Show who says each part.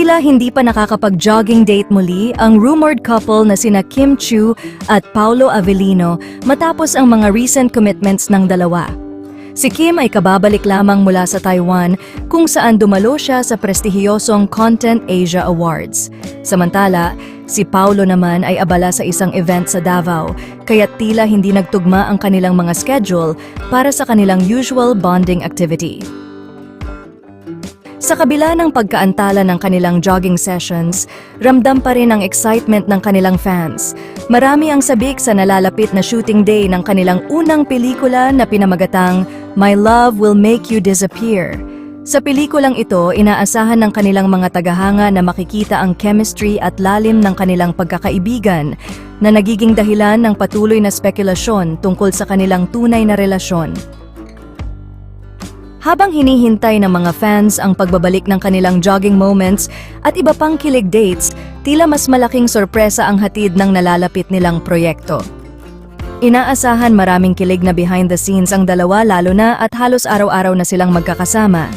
Speaker 1: Tila hindi pa nakakapag-jogging date muli ang rumored couple na sina Kim Chu at Paulo Avellino matapos ang mga recent commitments ng dalawa. Si Kim ay kababalik lamang mula sa Taiwan kung saan dumalo siya sa prestihiyosong Content Asia Awards. Samantala, si Paulo naman ay abala sa isang event sa Davao, kaya tila hindi nagtugma ang kanilang mga schedule para sa kanilang usual bonding activity. Sa kabila ng pagkaantala ng kanilang jogging sessions, ramdam pa rin ang excitement ng kanilang fans. Marami ang sabik sa nalalapit na shooting day ng kanilang unang pelikula na pinamagatang My Love Will Make You Disappear. Sa pelikulang ito, inaasahan ng kanilang mga tagahanga na makikita ang chemistry at lalim ng kanilang pagkakaibigan na nagiging dahilan ng patuloy na spekulasyon tungkol sa kanilang tunay na relasyon. Habang hinihintay ng mga fans ang pagbabalik ng kanilang jogging moments at iba pang kilig dates, tila mas malaking sorpresa ang hatid ng nalalapit nilang proyekto. Inaasahan maraming kilig na behind the scenes ang dalawa lalo na at halos araw-araw na silang magkakasama.